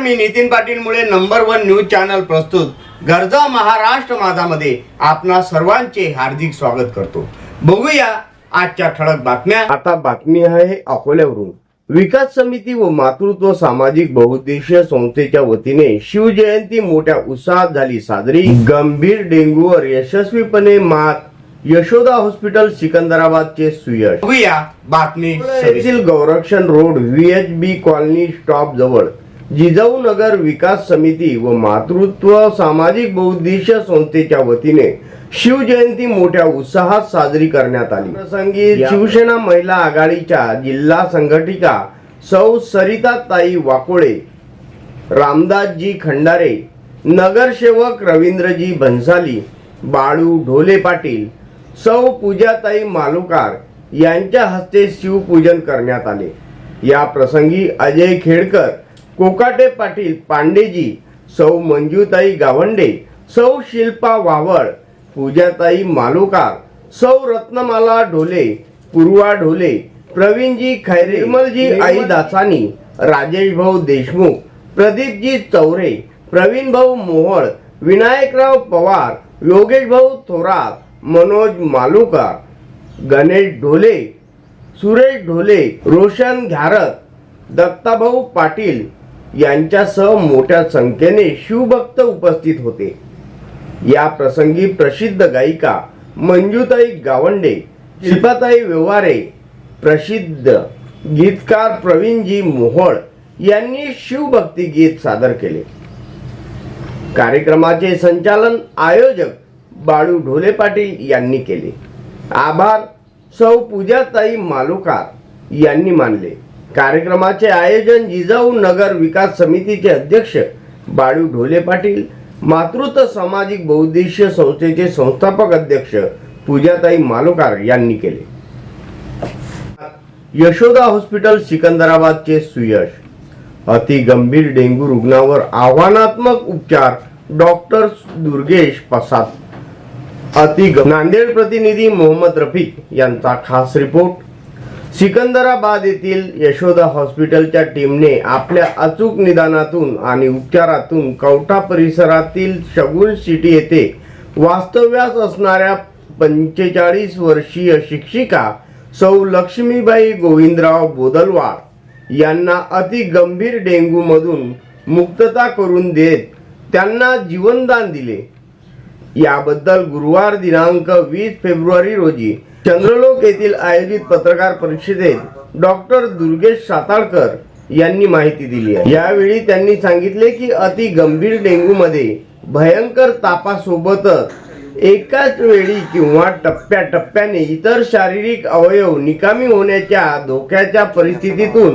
मी नितीन पाटील मुळे number one news channel प्रस्तुत. गरजा महाराष्ट्र माझामध्ये आपणा सर्वांचे हार्दिक स्वागत करतो. बघूया आजच्या ठळक बातम्या. आता बातमी आहे अकोल्यावरून. विकास समिती व मातृत्व सामाजिक बहुउद्देशीय संस्थेच्या वतीने शिवजयंती मोठ्या उत्साहात झाली साजरी. गंभीर डेंग्यूवर यशस्वीपणे मात यशोदा हॉस्पिटल सिकंदराबादचे सुयश. बघूया बातमी Gaurakshan road VH B colony stop जवळ. जिजाऊ नगर विकास समिती व मातृत्व सामाजिक बहुउद्देशीय संस्थेच्या वतीने शिवजयंती मोठ्या उत्साहात साजरी करण्यात आली. प्रसंगी शिवसेना महिला आघाडीच्या जिल्हा संघटिका सौ सरिताताई वाकोळे रामदासजी खंडारे नगरसेवक रवींद्रजी भन्साली बाळू ढोले पाटील सौ पूजाताई मालुकार यांच्या हस्ते शिवपूजन करण्यात आले. या प्रसंगी अजय खेडकर कोकाटे पाटील पांडेजी सौ मंजूताई गावंडे सौ शिल्पा वावळ पूजाताई मालुकार सौ रत्नमाला ढोले पूर्वा ढोले प्रवीणजी खैरे निर्मलजी आई दासानी राजेश भाऊ देशमुख प्रदीपजी चौरे प्रवीण भाऊ मोहोळ विनायकराव पवार योगेश भाऊ थोरात मनोज मालुकार गणेश ढोले सुरेश ढोले रोशन घ्यारत दत्ताभाऊ पाटील यांच्यासह मोठ्या संख्येने शिवभक्त उपस्थित होते. या प्रसंगी प्रसिद्ध गायिका मंजुताई गावंडे शिल्पाताई व्यवहारे प्रसिद्ध गीतकार प्रवीणजी मोहोळ यांनी शिवभक्ती गीत सादर केले. कार्यक्रमाचे संचालन आयोजक बाळू ढोले पाटील यांनी केले. आभार सौ पूजाताई मालुकार यांनी मानले. कार्यक्रमाचे आयोजन जिजाऊ नगर विकास समितीचे अध्यक्ष बाळू ढोले पाटील मातृत्व सामाजिक बहुउद्देशीय संस्थेचे संस्थापक अध्यक्ष पूजाताई मालोकार यांनी केले. यशोदा हॉस्पिटल सिकंदराबादचे सुयश. अति गंभीर डेंग्यू रुग्णावर आव्हानात्मक उपचार डॉक्टर दुर्गेश पसाद अति नांदेड प्रतिनिधी मोहम्मद रफीक यांचा खास रिपोर्ट. सिकंदराबाद येथील यशोदा हॉस्पिटलच्या टीमने आपल्या अचूक निदानातून आणि उपचारातून कवठा परिसरातील शगुन सिटी येथे वास्तव्यास असणाऱ्या पंचेचाळीस वर्षीय शिक्षिका सौ लक्ष्मीबाई गोविंदराव बोदलवाड यांना अति गंभीर डेंग्यूमधून मुक्तता करून देत त्यांना जीवनदान दिले. याबद्दल गुरुवार दिनांक वीस फेब्रुवारी रोजी चंद्रलोक येथील आयोजित पत्रकार परिषदेत डॉक्टर दुर्गेश साताळकर यांनी माहिती दिली आहे. यावेळी त्यांनी सांगितले की अति गंभीर डेंग्यूमध्ये भयंकर तापासोबतच एकाच वेळी किंवा टप्प्याटप्प्याने इतर शारीरिक अवयव निकामी होण्याच्या धोक्याच्या परिस्थितीतून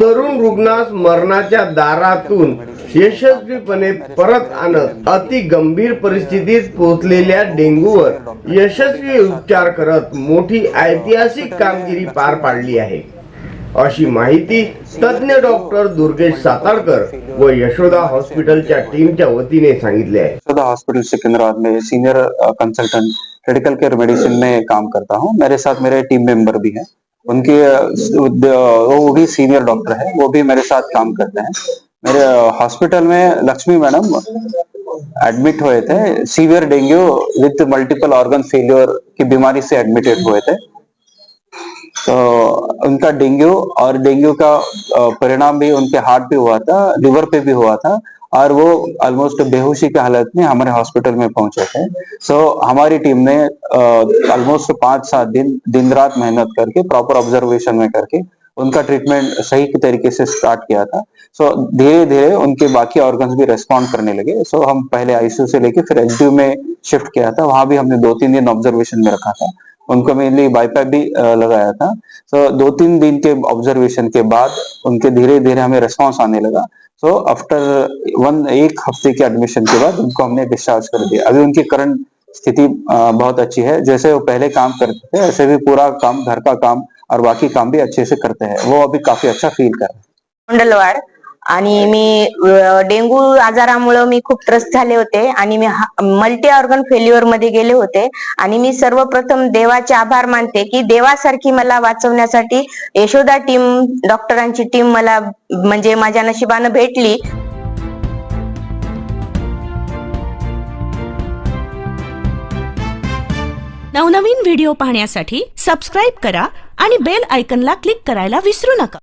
तरुण रुग्णास मरणाच्या दारातून यशस्वीपणे परत आणत अति गंभीर परिस्थितीत पोहोचलेल्या डेंग्यूवर यशस्वी उपचार करत मोठी ऐतिहासिक कामगिरी पार पाडली आहे. अशी माहिती तज्ज्ञ डॉक्टर दुर्गेश सातारकर व यशोदा हॉस्पिटलच्या टीमच्या वतीने सांगितले आहे. यशोदा हॉस्पिटल सिकंदराबाद में senior consultant critical care medicine में काम करता हूँ. मेरे साथ मेरे टीम मेंबर भी हैं. उनके वो भी सीनियर डॉक्टर है. वो भी मेरे साथ काम करते हैं. मेरे हॉस्पिटल में लक्ष्मी मैडम एडमिट हुए थे severe dengue with multiple organ failure की बीमारी से एडमिटेड हुए थे। तो उनका डेंगू और डेंगू का परिणाम भी उनके हार्ट पे हुआ था लिवर पे भी हुआ था और वो ऑलमोस्ट बेहोशी की हालत में हमारे हॉस्पिटल में पहुँचे थे। सो हमारी टीम ने ऑलमोस्ट पाँच सात दिन दिन रात मेहनत करके प्रॉपर ऑब्जर्वेशन में करके उनका ट्रीटमेंट सही तरीके से स्टार्ट किया था। सो धीरे धीरे उनके बाकी ऑर्गन्स भी रेस्पॉन्ड करने लगे। सो so, हम पहले आईसीयू से लेके फिर एचडीयू में शिफ्ट किया था। वहाँ भी हमने दो तीन दिन ऑब्जर्वेशन में रखा था। उनको मेनली बाईपैप भी लगाया था। सो so, दो तीन दिन के ऑब्जर्वेशन के बाद उनके धीरे धीरे हमें रेस्पॉन्स आने लगा। सो आफ्टर वन एक हफ़्ते के एडमिशन के बाद उनको हमने डिस्चार्ज कर दिया। अभी उनकी करंट स्थिति बहुत अच्छी है। जैसे वो पहले काम करते थे ऐसे भी पूरा काम घर का काम और बाकी काम भी अच्छे से करते हैं। वो अभी काफी अच्छा फील कर मंडलवाड आणि मी डेंगू आजारामुळे मी खूप त्रस्त झाले होते आणि मी मल्टी ऑर्गन फेल्युअरमध्ये गेले होते. आणि मी सर्वप्रथम देवाचे आभार मानते की देवासारखी मला वाचवण्यासाठी यशोदा टीम डॉक्टरांची टीम मला म्हणजे माझ्या नशिबानं भेटली. नवनवीन व्हिडिओ पाहण्यासाठी सबस्क्राईब करा आणि बेल आयकनला क्लिक करायला विसरू नका.